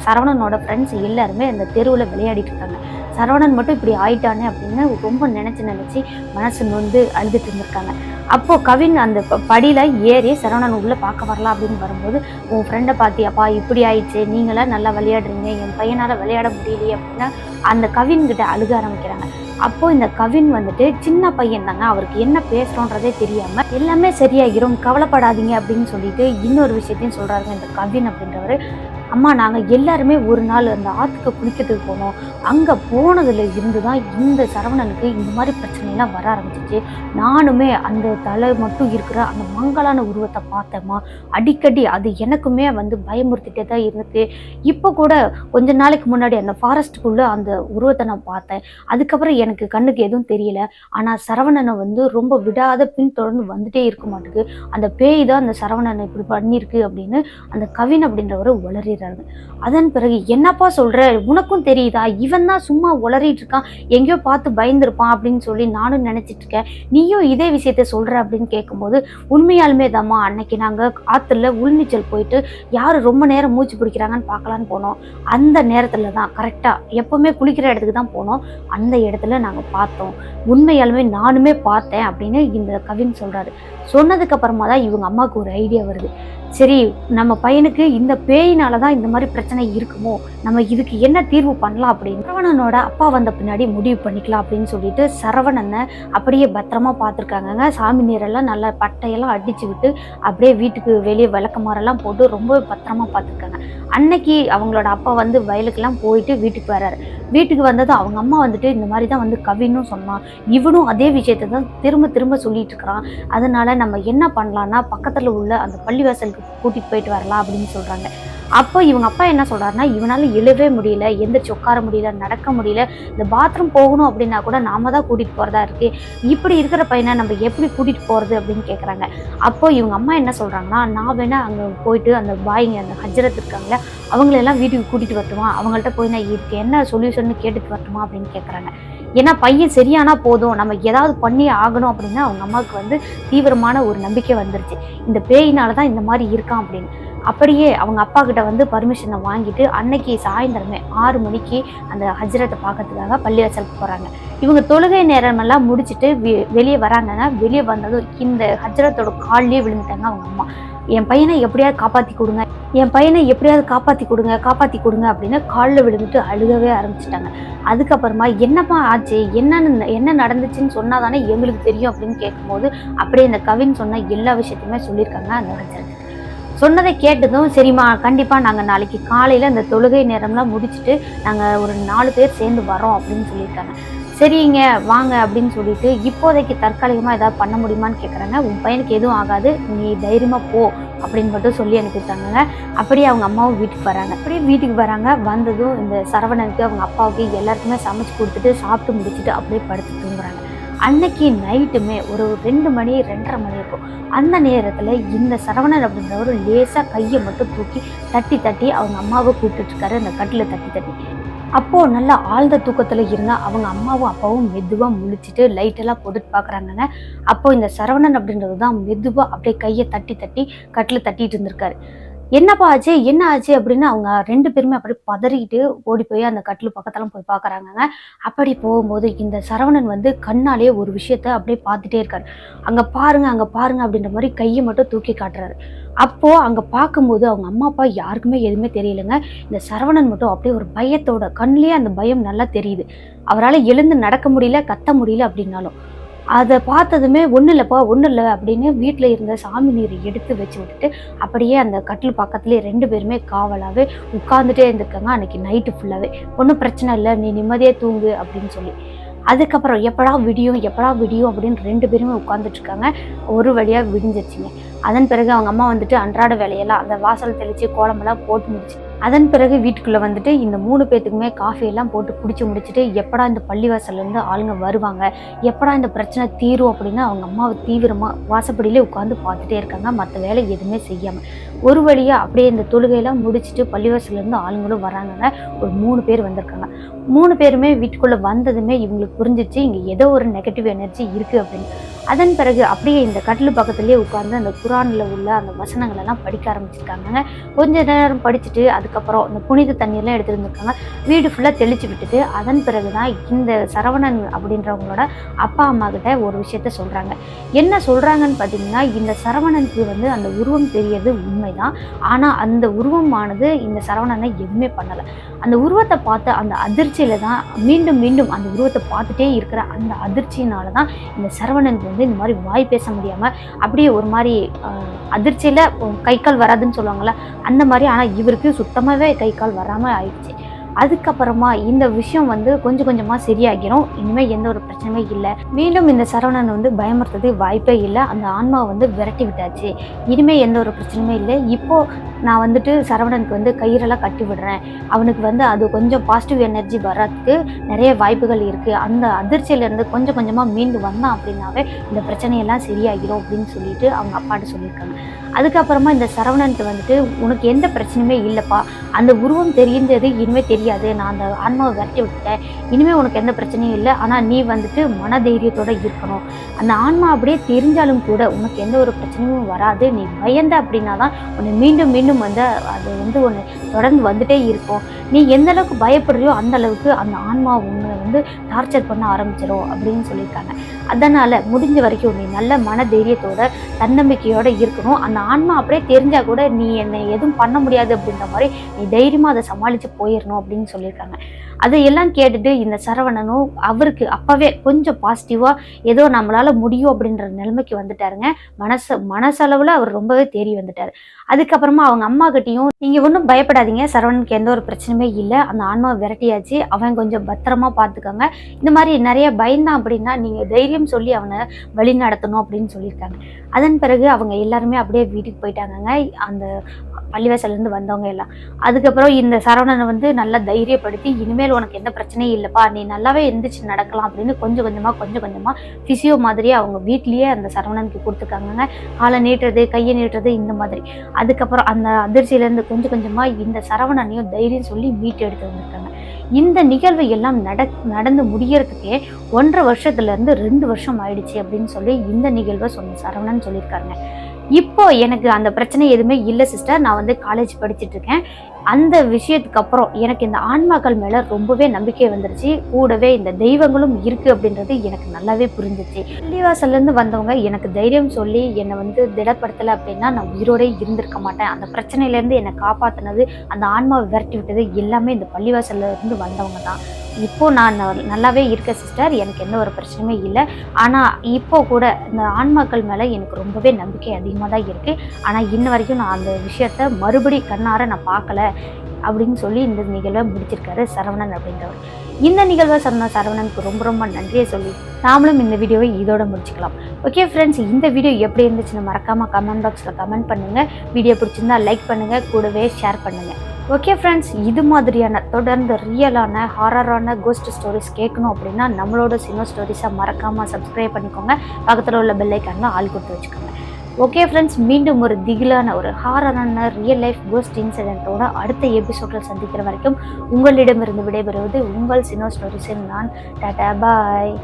சரவணனோட ஃப்ரெண்ட்ஸ் எல்லாருமே அந்த தெருவில் விளையாடிட்டு இருக்காங்க. சரவணன் மட்டும் இப்படி ஆயிட்டானே அப்படின்னு ரொம்ப நினச்சி நினச்சி மனசு நொந்து அழுதுட்டு இருந்திருக்காங்க. அப்போது கவின் அந்த படியில் ஏறி சரவணன் உள்ளே பார்க்க வரலாம் அப்படின்னு வரும்போது உன் ஃப்ரெண்டை பார்த்தியாப்பா இப்படி ஆயிடுச்சு. நீங்களாம் நல்லா விளையாடுறீங்க. என் பையனால் விளையாட முடியலையே அப்படின்னா அந்த கவின்கிட்ட அழுக ஆரம்பிக்கிறாங்க. அப்போது இந்த கவின் வந்துட்டு சின்ன பையன் தாங்க அவருக்கு என்ன பேசுகிறோன்றதே தெரியாமல் எல்லாமே சரியாகிரும் கவலைப்படாதீங்க அப்படின்னு சொல்லிட்டு இன்னொரு விஷயத்தையும் சொல்கிறாருங்க இந்த கவின் அப்படின்றவர். அம்மா நாங்கள் எல்லாருமே ஒரு நாள் அந்த ஆற்றுக்கு குளிக்கிறதுக்கு போனோம். அங்கே போனதில் இருந்து தான் இந்த சரவணனுக்கு இந்த மாதிரி பிரச்சனைலாம் வர ஆரம்பிச்சிச்சு. நானுமே அந்த தலை மட்டும் இருக்கிற அந்த மங்கலான உருவத்தை பார்த்தேம்மா. அடிக்கடி அது எனக்குமே வந்து பயமுறுத்திட்டே தான் இருந்துச்சு. இப்போ கூட கொஞ்ச நாளைக்கு முன்னாடி அந்த ஃபாரஸ்ட்டுக்குள்ளே அந்த உருவத்தை நான் பார்த்தேன். அதுக்கப்புறம் எனக்கு கண்ணுக்கு எதுவும் தெரியல. ஆனால் சரவணனை வந்து ரொம்ப விடாத பின்தொடர்ந்து வந்துட்டே இருக்க மாட்டேங்குது அந்த பேய் தான் அந்த சரவணனை இப்படி பண்ணியிருக்கு அப்படின்னு அந்த கவின் அப்படின்றவர் உளறிறாரு அதன் பிறகு என்னப்பா சொல்ற? உனக்கும் தெரியுதா? இவன் தான் சும்மா உளறிட்டு இருக்கான் எங்கேயோ பார்த்து பயந்துருப்பான் அப்படின்னு சொல்லி நானும் நினைச்சிட்டு இருக்கேன். நீயும் இதே விஷயத்த சொல்ற அப்படின்னு கேட்கும்போது உண்மையாலுமே தாம்மா அன்னைக்கு நாங்கள் ஆற்றுல உள்நீச்சல் போயிட்டு யார் ரொம்ப நேரம் மூச்சு பிடிக்கிறாங்கன்னு பார்க்கலான்னு போனோம். அந்த நேரத்தில் தான் கரெக்டாக எப்போவுமே குளிக்கிற இடத்துக்கு தான் போனோம். அந்த இடத்துல நாங்கள் பார்த்தோம். உண்மையாலுமே நானுமே பார்த்தேன் அப்படின்னு இந்த கவின் சொல்கிறாரு சொன்னதுக்கு அப்புறமா தான் இவங்க அம்மாவுக்கு ஒரு ஐடியா வருது. சரி நம்ம பையனுக்கு இந்த பேயினால தான் இந்த மாதிரி பிரச்சனை இருக்குமோ? நம்ம இதுக்கு என்ன தீர்வு பண்ணலாம் அப்படின்னு? சரவணனோட அப்பா வந்த பின்னாடி முடிவு பண்ணிக்கலாம் அப்படின்னு சொல்லிட்டு சரவணனை அப்படியே பத்திரமா பார்த்துருக்காங்கங்க. சாமி நீரெல்லாம் நல்லா பட்டையெல்லாம் அடிச்சு விட்டு அப்படியே வீட்டுக்கு வெளியே விளக்கமாரெல்லாம் போட்டு ரொம்ப பத்திரமா பார்த்துருக்காங்க. அன்னைக்கு அவங்களோட அப்பா வந்து வயலுக்கெல்லாம் போயிட்டு வீட்டுக்கு வர்றாரு வீட்டுக்கு வந்ததும் அவங்க அம்மா வந்துட்டு இந்த மாதிரி தான் வந்து கவினும் சொன்னான். இவனும் அதே விஷயத்தை தான் திரும்ப திரும்ப சொல்லிட்டு இருக்கிறான். அதனால நம்ம என்ன பண்ணலாம்னா பக்கத்தில் உள்ள அந்த பள்ளிவாசலுக்கு கூட்டிகிட்டு போயிட்டு வரலாம் அப்படின்னு சொல்கிறாங்க அப்போ இவங்க அப்பா என்ன சொல்கிறாருன்னா இவனால் எழவே முடியல எந்திரிச்சு உட்கார முடியல நடக்க முடியல இந்த பாத்ரூம் போகணும் அப்படின்னா கூட நாம தான் கூட்டிகிட்டு போகிறதா இருக்கு. இப்படி இருக்கிற பையனை நம்ம எப்படி கூட்டிகிட்டு போகிறது அப்படின்னு கேட்குறாங்க அப்போ இவங்க அம்மா என்ன சொல்கிறாங்கன்னா நான் வேணால் அங்கே போயிட்டு அந்த பாய்ங்க அந்த ஹஜ்ரத் இருக்காங்களே அவங்களெல்லாம் வீட்டுக்கு கூட்டிகிட்டு வரட்டுமா? அவங்கள்ட்ட போய் நான் இதுக்கு என்ன சொல்யூஷன் கேட்டுட்டு வரட்டுமா? அப்படின்னு கேட்குறாங்க ஏன்னா பையன் சரியானா போதும். நம்ம ஏதாவது பண்ணி ஆகணும் அப்படின்னா அவங்க அம்மாவுக்கு வந்து தீவிரமான ஒரு நம்பிக்கை வந்துருச்சு. இந்த பேயினால தான் இந்த மாதிரி இருக்கான் அப்படின்னு. அப்படியே அவங்க அப்பா கிட்ட வந்து பர்மிஷனை வாங்கிட்டு அன்னைக்கு சாயந்தரமே ஆறு மணிக்கு அந்த ஹஜ்ரத்தை பார்க்கறதுக்காக பள்ளிவாசலுக்கு போகிறாங்க இவங்க தொழுகை நேரமெல்லாம் முடிச்சுட்டு வெ- வெளியே வராங்கன்னா வெளியே வந்ததும் இந்த ஹஜ்ரத்தோட கால்லேயே விழுந்துட்டாங்க அவங்க அம்மா. என் பையனை எப்படியாவது காப்பாற்றி கொடுங்க. என் பையனை எப்படியாவது காப்பாற்றி கொடுங்க காப்பாற்றி கொடுங்க அப்படின்னு காலில் விழுந்துட்டு அழுகவே ஆரம்பிச்சிட்டாங்க. அதுக்கப்புறமா என்னப்பா ஆச்சு? என்னன்னு என்ன நடந்துச்சுன்னு சொன்னால் தானே எங்களுக்கு தெரியும் அப்படின்னு கேட்கும்போது அப்படியே இந்த கவின் சொன்ன எல்லா விஷயத்தையுமே சொல்லியிருக்காங்க அந்த ஹஜ்ரத். சொன்னதை கேட்டதும் சரிம்மா கண்டிப்பாக நாங்கள் நாளைக்கு காலையில் இந்த தொழுகை நேரம்லாம் முடிச்சுட்டு நாங்கள் ஒரு நாலு பேர் சேர்ந்து வரோம் அப்படின்னு சொல்லியிருக்காங்க. சரிங்க வாங்க அப்படின்னு சொல்லிட்டு இப்போதைக்கு தற்காலிகமாக ஏதாவது பண்ண முடியுமான்னு கேட்குறாங்க உன் பையனுக்கு எதுவும் ஆகாது நீ தைரியமாக போ அப்படின்னு மட்டும் சொல்லி அனுப்பிட்டாங்க அப்படியே அவங்க அம்மாவும் வீட்டுக்கு வராங்க. அப்படியே வீட்டுக்கு வராங்க. வந்ததும் இந்த சரவணனுக்கு அவங்க அப்பாவுக்கு எல்லாருக்குமே சமைச்சு கொடுத்துட்டு சாப்பிட்டு முடிச்சுட்டு அப்படியே படுத்து தூங்குறாங்க. அன்னைக்கு நைட்டுமே ஒரு ரெண்டு மணி ரெண்டரை மணி இருக்கும். அந்த நேரத்தில் இந்த சரவணன் அப்படின்றவர் லேசாக கையை மட்டும் தூக்கி தட்டி தட்டி அவங்க அம்மாவை கூப்பிட்டுருக்காரு அந்த கட்டில் தட்டி தட்டி. அப்போது நல்லா ஆழ்ந்த தூக்கத்தில் இருந்தால் அவங்க அம்மாவும் அப்பாவும் மெதுவாக முழிச்சிட்டு லைட்டெல்லாம் போட்டுட்டு பார்க்குறாங்கங்க அப்போ இந்த சரவணன் அப்படின்றது தான் மெதுவாக அப்படியே கையை தட்டி தட்டி கட்டில் தட்டிட்டு இருந்திருக்காரு. என்னப்பா ஆச்சு? என்ன ஆச்சு? அப்படின்னு அவங்க ரெண்டு பேருமே அப்படியே பதறிக்கிட்டு ஓடி போய் அந்த கட்டில் பக்கத்தெல்லாம் போய் பார்க்குறாங்க அப்படி போகும்போது இந்த சரவணன் வந்து கண்ணாலேயே ஒரு விஷயத்த அப்படியே பார்த்துட்டே இருக்காரு. அங்கே பாருங்க அங்கே பாருங்க அப்படின்ற மாதிரி கையை மட்டும் தூக்கி காட்டுறாரு. அப்போ அங்கே பார்க்கும்போது அவங்க அம்மா அப்பா யாருக்குமே எதுவுமே தெரியலங்க. இந்த சரவணன் மட்டும் அப்படியே ஒரு பயத்தோட கண்ணிலே அந்த பயம் நல்லா தெரியுது. அவரால் எழுந்து நடக்க முடியல கத்த முடியல அப்படின்னாலும். அதை பார்த்ததுமே ஒன்றும் இல்லைப்பா ஒன்றும் இல்லை அப்படின்னு வீட்டில் இருந்த சாமி நீரை எடுத்து வச்சு விட்டுட்டு அப்படியே அந்த கட்டில் பக்கத்துலேயே ரெண்டு பேருமே காவலாகவே உட்காந்துட்டே இருந்திருக்காங்க. அன்னைக்கு நைட்டு ஃபுல்லாகவே ஒன்றும் பிரச்சனை இல்லை நீ நிம்மதியாக தூங்கு அப்படின்னு சொல்லி. அதுக்கப்புறம் எப்படா விடியும் எப்படா விடியும் அப்படின்னு ரெண்டு பேருமே உட்காந்துட்ருக்காங்க ஒரு வழியாக விடிஞ்சிருச்சுங்க. அதன் பிறகு அவங்க அம்மா வந்துட்டு அன்றாட வேலையெல்லாம் அந்த வாசல் தெளித்து கோலமெல்லாம் போட்டு முடிச்சு அதன் பிறகு வீட்டுக்குள்ளே வந்துட்டு இந்த மூணு பேர்த்துக்குமே காஃபி எல்லாம் போட்டு குடிச்சு முடிச்சுட்டு எப்படா இந்த பள்ளிவாசல்லேருந்து ஆளுங்க வருவாங்க? எப்படா இந்த பிரச்சனை தீரும் அப்படின்னு அவங்க அம்மாவை தீவிரமாக வாசப்படியிலே உட்காந்து பார்த்துட்டே இருக்காங்க. மற்ற வேலை எதுவுமே செய்யாமல் ஒரு வழியாக அப்படியே இந்த தொழுகையெல்லாம் முடிச்சுட்டு பள்ளிவாசல்லேருந்து ஆளுங்களும் வராங்கங்க. ஒரு மூணு பேர் வந்திருக்காங்க. மூணு பேருமே வீட்டுக்குள்ளே வந்ததுமே இவங்களுக்கு புரிஞ்சிச்சு இங்கே ஏதோ ஒரு நெகட்டிவ் எனர்ஜி இருக்குது அப்படின்னு. அதன் பிறகு அப்படியே இந்த கட்டில் பக்கத்துலேயே உட்கார்ந்து அந்த குரானில் உள்ள அந்த வசனங்கள் எல்லாம் படிக்க ஆரம்பிச்சிருக்காங்க கொஞ்ச நேரம் படிச்சுட்டு அதுக்கப்புறம் இந்த புனித தண்ணீர்லாம் எடுத்துருந்துருக்காங்க வீடு ஃபுல்லாக தெளிச்சு விட்டுட்டு அதன் பிறகு தான் இந்த சரவணன் அப்படின்றவங்களோட அப்பா அம்மா கிட்ட ஒரு விஷயத்த சொல்கிறாங்க என்ன சொல்கிறாங்கன்னு பார்த்தீங்கன்னா இந்த சரவணனுக்கு வந்து அந்த உருவம் தெரியறது உண்மைதான். ஆனால் அந்த உருவமானது இந்த சரவணனை எதுவுமே பண்ணலை. அந்த உருவத்தை பார்த்த அந்த அதிர்ச்சியில தான் மீண்டும் மீண்டும் அந்த உருவத்தை பார்த்துட்டே இருக்கிற அந்த அதிர்ச்சியினால தான் இந்த சரவணனுக்கு வந்து இந்த மாதிரி வாய் பேச முடியாமல் அப்படியே ஒரு மாதிரி அதிர்ச்சியில் கை கால் வராதுன்னு சொல்லுவாங்கள்ல அந்த மாதிரி. ஆனால் இவருக்கு சுத்தமாகவே கை கால் வராமல் ஆயிடுச்சு. அதுக்கப்புறமா இந்த விஷயம் வந்து கொஞ்சம் கொஞ்சமாக சரியாகிரும். இனிமேல் எந்த ஒரு பிரச்சனையுமே இல்லை. மீண்டும் இந்த சரவணன் வந்து பயமுறுத்தது வாய்ப்பே இல்லை. அந்த ஆன்மாவை வந்து விரட்டி விட்டாச்சு. இனிமேல் எந்த ஒரு பிரச்சனையுமே இல்லை. இப்போது நான் வந்துட்டு சரவணனுக்கு வந்து கயிறெல்லாம் கட்டி விடுறேன். அவனுக்கு வந்து அது கொஞ்சம் பாசிட்டிவ் எனர்ஜி வர்றதுக்கு நிறைய வாய்ப்புகள் இருக்குது அந்த அதிர்ச்சியிலேருந்து கொஞ்சம் கொஞ்சமாக மீண்டு வந்தான் அப்படின்னாவே இந்த பிரச்சனையெல்லாம் சரியாகிடும் அப்படின்னு சொல்லிட்டு அவங்க அப்பாட்ட சொல்லியிருக்காங்க. அதுக்கப்புறமா இந்த சரவணனுக்கு வந்துட்டு உனக்கு எந்த பிரச்சனையுமே இல்லைப்பா. அந்த உருவம் தெரிந்தது இனிமேல் தெரியாது. நான் அந்த ஆன்மாவை விரட்டி விட்டுட்டேன் இனிமேல் உனக்கு எந்த பிரச்சனையும் இல்லை. ஆனால் நீ வந்துட்டு மனதைரியத்தோடு இருக்கணும். அந்த ஆன்மா அப்படியே தெரிஞ்சாலும் கூட உனக்கு எந்த ஒரு பிரச்சனையும் வராது. நீ பயந்த அப்படின்னா தான் உன்னை மீண்டும் மீண்டும் வந்து அது வந்து ஒன்று தொடர்ந்து வந்துட்டே இருக்கும். நீ எந்த அளவுக்கு பயப்படுறியோ அந்த அளவுக்கு அந்த ஆன்மா உன்னை வந்து டார்ச்சர் பண்ண ஆரம்பிச்சிடும் அப்படின்னு சொல்லியிருக்காங்க. அதனால் முடிஞ்ச வரைக்கும் நீ நல்ல மன தைரியத்தோட தன்னம்பிக்கையோடு இருக்கணும். அந்த ஆன்மா அப்படியே தெரிஞ்சால் கூட நீ என்னை எதுவும் பண்ண முடியாது அப்படின்ற மாதிரி நீ தைரியமாக அதை சமாளித்து போயிடணும் அப்படின்னு சொல்லியிருக்காங்க. அதையெல்லாம் கேட்டுட்டு இந்த சரவணனும் அவருக்கு அப்பவே கொஞ்சம் பாசிட்டிவாக ஏதோ நம்மளால முடியும் அப்படின்ற நிலைமைக்கு வந்துட்டாருங்க. மனசு மனசளவுல அவர் ரொம்பவே தேறி வந்துட்டாரு. அதுக்கப்புறமா அவங்க அம்மா கிட்டயும் நீங்க ஒன்றும் பயப்படாதீங்க சரவணனுக்கு எந்த ஒரு பிரச்சனையுமே இல்லை. அந்த ஆன்மாவை விரட்டியாச்சு. அவன் கொஞ்சம் பத்திரமா பார்த்துக்கோங்க இந்த மாதிரி நிறைய பயந்தான் அப்படின்னா நீங்க தைரியம் சொல்லி அவனை வழி நடத்தணும் அப்படின்னு சொல்லியிருக்காங்க. அதன் பிறகு அவங்க எல்லாருமே அப்படியே வீட்டுக்கு போயிட்டாங்க அந்த பள்ளிவாசல்லேருந்து வந்தவங்க எல்லாம். அதுக்கப்புறம் இந்த சரவணனை வந்து நல்லா தைரியப்படுத்தி இனிமேல் உனக்கு எந்த பிரச்சனையும் இல்லைப்பா நீ நல்லாவே எந்திரிச்சு நடக்கலாம் அப்படின்னு கொஞ்சம் கொஞ்சமாக கொஞ்சம் கொஞ்சமாக ஃபிசியோ மாதிரியே அவங்க வீட்லேயே அந்த சரவணனுக்கு கொடுத்துருக்காங்கங்க. காலை நீட்டுறது கையை நீட்டுறது இந்த மாதிரி. அதுக்கப்புறம் அந்த அதிர்ச்சியிலேருந்து கொஞ்சம் கொஞ்சமாக இந்த சரவணனையும் தைரியம் சொல்லி மீட்டு எடுத்து வந்திருக்காங்க. இந்த நிகழ்வு எல்லாம் நட நடந்து முடியறதுக்கே ஒன்றரை வருஷத்துலேருந்து ரெண்டு வருஷம் ஆயிடுச்சு அப்படின்னு சொல்லி இந்த நிகழ்வை சொன்ன சரவணன் சொல்லியிருக்காங்க இப்போ எனக்கு அந்த பிரச்சனை எதுவுமே இல்லை சிஸ்டர் நான் வந்து காலேஜ் படிச்சுட்டு இருக்கேன். அந்த விஷயத்துக்கு அப்புறம் எனக்கு இந்த ஆன்மாக்கள் மேலே ரொம்பவே நம்பிக்கை வந்துருச்சு. கூடவே இந்த தெய்வங்களும் இருக்குது அப்படின்றது எனக்கு நல்லாவே புரிஞ்சிச்சு. பள்ளிவாசல்லேருந்து வந்தவங்க எனக்கு தைரியம் சொல்லி என்னை வந்து திடப்படுத்தலை அப்படின்னா நான் உயிரோடே இருந்திருக்க மாட்டேன். அந்த பிரச்சனையிலேருந்து என்னை காப்பாற்றினது அந்த ஆன்மாவை விரட்டி விட்டது எல்லாமே இந்த பள்ளிவாசல்லேருந்து வந்தவங்க தான். இப்போது நான் நல்லாவே இருக்க சிஸ்டர் எனக்கு எந்த ஒரு பிரச்சனையுமே இல்லை. ஆனால் இப்போ கூட இந்த ஆன்மாக்கள் மேலே எனக்கு ரொம்பவே நம்பிக்கை அதிகமாக தான் இருக்குது ஆனால் இன்ன வரைக்கும் நான் அந்த விஷயத்த மறுபடி கண்ணார நான் பார்க்கல அப்படின்னு சொல்லி இந்த நிகழ்வை முடிச்சிருக்காரு சரவணன் அப்படின்றவர். இந்த நிகழ்வை சொன்ன சரவணனுக்கு ரொம்ப ரொம்ப நன்றியை சொல்லி நாமளும் இந்த வீடியோவை இதோட முடிச்சுக்கலாம். ஓகே ஃப்ரெண்ட்ஸ் இந்த வீடியோ எப்படி இருந்துச்சுன்னு மறக்காமல் கமெண்ட் பாக்ஸில் கமெண்ட் பண்ணுங்க. வீடியோ பிடிச்சிருந்தா லைக் பண்ணுங்க. கூடவே ஷேர் பண்ணுங்கள் ஓகே ஃப்ரெண்ட்ஸ் இது மாதிரியான தொடர்ந்து ரியலான ஹாரரான கோஸ்ட் ஸ்டோரிஸ் கேட்கணும் அப்படின்னா நம்மளோட சினிமா ஸ்டோரிஸை மறக்காமல் சப்ஸ்கிரைப் பண்ணிக்கோங்க. பக்கத்தில் உள்ள பெல்லைக்கான ஆள் கொடுத்து வச்சுக்கோங்க. ஓகே ஃப்ரெண்ட்ஸ் மீண்டும் ஒரு திகிலான ஒரு ஹாரரான ரியல் லைஃப் கோஸ்ட் இன்சிடென்ட்டோட அடுத்த எபிசோடில் சந்திக்கிற வரைக்கும் உங்களிடமிருந்து விடைபெறுவது உங்கள் சினோ ஸ்டோரிஸில் நான். டாடா பாய்